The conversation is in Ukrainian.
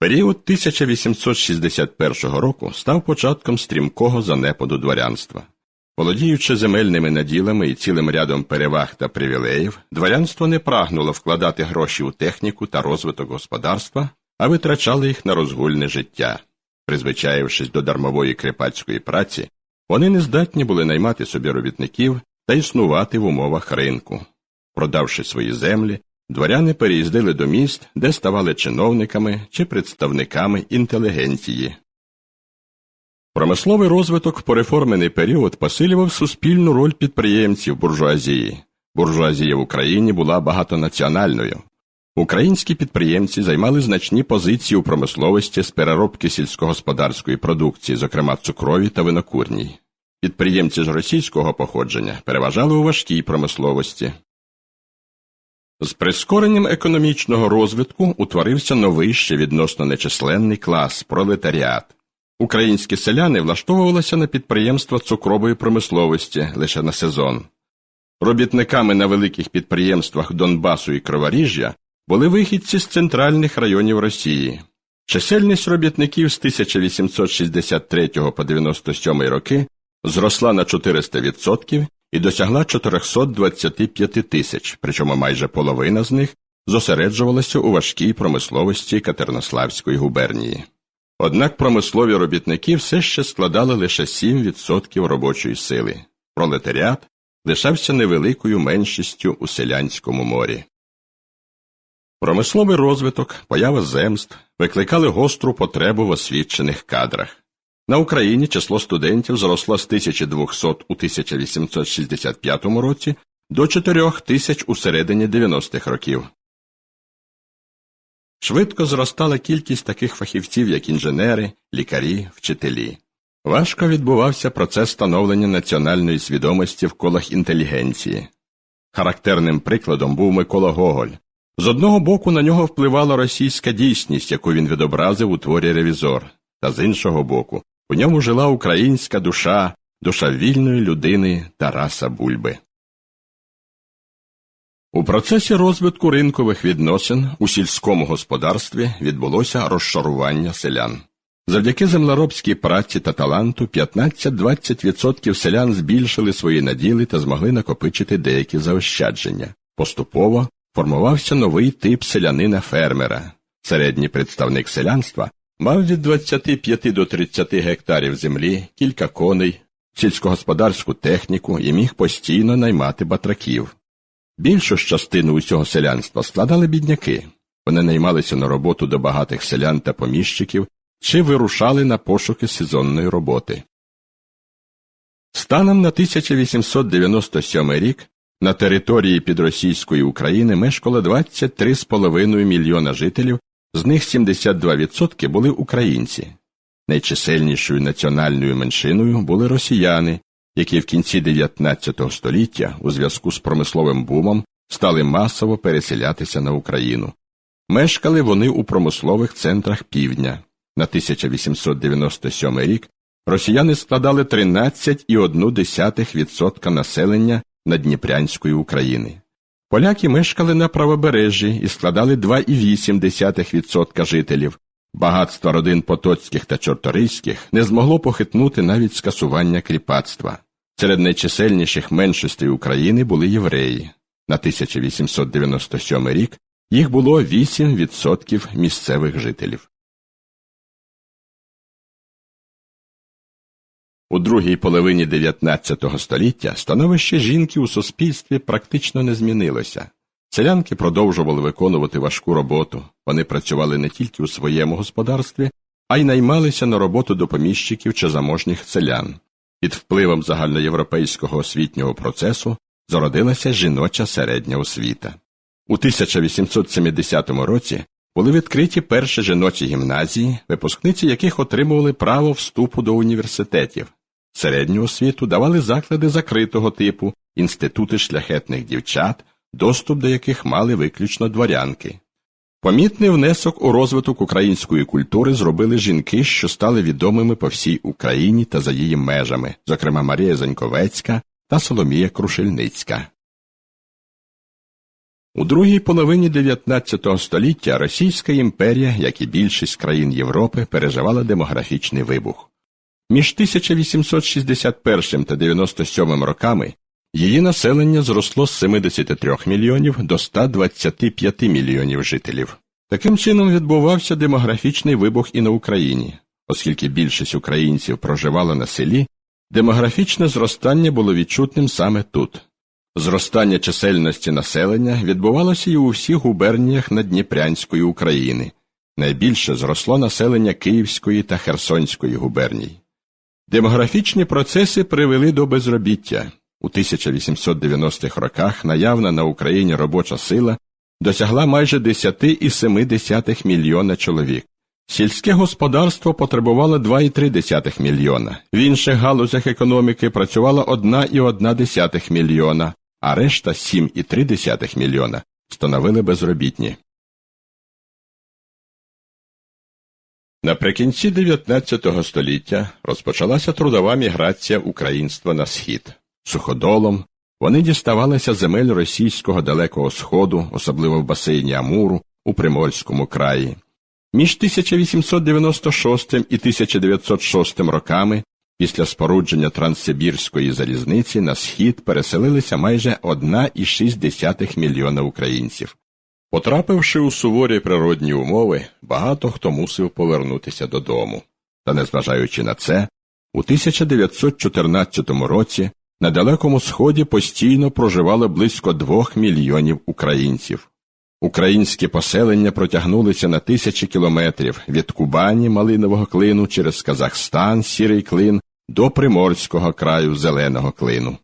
Період 1861 року став початком стрімкого занепаду дворянства. Володіючи земельними наділами і цілим рядом переваг та привілеїв, дворянство не прагнуло вкладати гроші у техніку та розвиток господарства, а витрачало їх на розгульне життя. Призвичаївшись до дармової кріпацької праці, вони не здатні були наймати собі робітників та існувати в умовах ринку. Продавши свої землі, дворяни переїздили до міст, де ставали чиновниками чи представниками інтелігенції. Промисловий розвиток в пореформений період посилював суспільну роль підприємців буржуазії. Буржуазія в Україні була багатонаціональною. Українські підприємці займали значні позиції у промисловості з переробки сільськогосподарської продукції, зокрема цукрові та винокурній. Підприємці ж російського походження переважали у важкій промисловості. З прискоренням економічного розвитку утворився новий ще відносно нечисленний клас пролетаріат. Українські селяни влаштовувалися на підприємства цукрової промисловості лише на сезон. Робітниками на великих підприємствах Донбасу і Криворіжжя були вихідці з центральних районів Росії. Чисельність робітників з 1863 по 97 роки зросла на 400% і досягла 425 тисяч, причому майже половина з них зосереджувалася у важкій промисловості Катернославської губернії. Однак промислові робітники все ще складали лише 7% робочої сили. Пролетаріат лишався невеликою меншістю у селянському морі. Промисловий розвиток, поява земств викликали гостру потребу в освічених кадрах. На Україні число студентів зросло з 1200 у 1865 році до 4000 у середині 90-х років. Швидко зростала кількість таких фахівців, як інженери, лікарі, вчителі. Важко відбувався процес становлення національної свідомості в колах інтелігенції. Характерним прикладом був Микола Гоголь. З одного боку на нього впливала російська дійсність, яку він відобразив у творі Ревізор, та з іншого боку, у ньому жила українська душа, душа вільної людини Тараса Бульби. У процесі розвитку ринкових відносин у сільському господарстві відбулося розшарування селян. Завдяки землеробській праці та таланту 15-20% селян збільшили свої наділи та змогли накопичити деякі заощадження. Поступово формувався новий тип селянина-фермера. Середній представник селянства мав від 25 до 30 гектарів землі, кілька коней, сільськогосподарську техніку і міг постійно наймати батраків. Більшу ж частину усього селянства складали бідняки. Вони наймалися на роботу до багатих селян та поміщиків чи вирушали на пошуки сезонної роботи. Станом на 1897 рік на території підросійської України мешкало 23,5 мільйона жителів, з них 72% були українці. Найчисельнішою національною меншиною були росіяни, які в кінці 19 століття у зв'язку з промисловим бумом стали масово переселятися на Україну. Мешкали вони у промислових центрах півдня. На 1897 рік росіяни складали 13,1% населення Надніпрянської України. Поляки мешкали на правобережжі і складали 2,8% жителів. Багатство родин потоцьких та чорторийських не змогло похитнути навіть скасування кріпацтва. Серед найчисельніших меншостей України були євреї. На 1897 рік їх було 8% місцевих жителів. У другій половині 19 століття становище жінки у суспільстві практично не змінилося. Селянки продовжували виконувати важку роботу. Вони працювали не тільки у своєму господарстві, а й наймалися на роботу до поміщиків чи заможніх селян. Під впливом загальноєвропейського освітнього процесу зародилася жіноча середня освіта. У 1870 році були відкриті перші жіночі гімназії, випускниці яких отримували право вступу до університетів. Середню освіту давали заклади закритого типу, інститути шляхетних дівчат, доступ до яких мали виключно дворянки. Помітний внесок у розвиток української культури зробили жінки, що стали відомими по всій Україні та за її межами, зокрема Марія Заньковецька та Соломія Крушельницька. У другій половині 19 століття Російська імперія, як і більшість країн Європи, переживала демографічний вибух. Між 1861 та 97 роками її населення зросло з 73 мільйонів до 125 мільйонів жителів. Таким чином відбувався демографічний вибух і на Україні. Оскільки більшість українців проживала на селі, демографічне зростання було відчутним саме тут. Зростання чисельності населення відбувалося і у всіх губерніях Надніпрянської України. Найбільше зросло населення Київської та Херсонської губерній. Демографічні процеси привели до безробіття. У 1890-х роках наявна на Україні робоча сила досягла майже 10,7 мільйона чоловік. Сільське господарство потребувало 2,3 мільйона. В інших галузях економіки працювало 1,1 мільйона, а решта 7,3 мільйона становили безробітні. Наприкінці 19 століття розпочалася трудова міграція українства на схід. Суходолом вони діставалися земель російського далекого сходу, особливо в басейні Амуру, у Приморському краї. Між 1896 і 1906 роками після спорудження Транссибірської залізниці на схід переселилися майже 1,6 мільйона українців. Потрапивши у суворі природні умови, багато хто мусив повернутися додому. Та незважаючи на це, у 1914 році на Далекому Сході постійно проживало близько двох мільйонів українців. Українські поселення протягнулися на тисячі кілометрів від Кубані Малинового клину через Казахстан Сірий клин до Приморського краю Зеленого клину.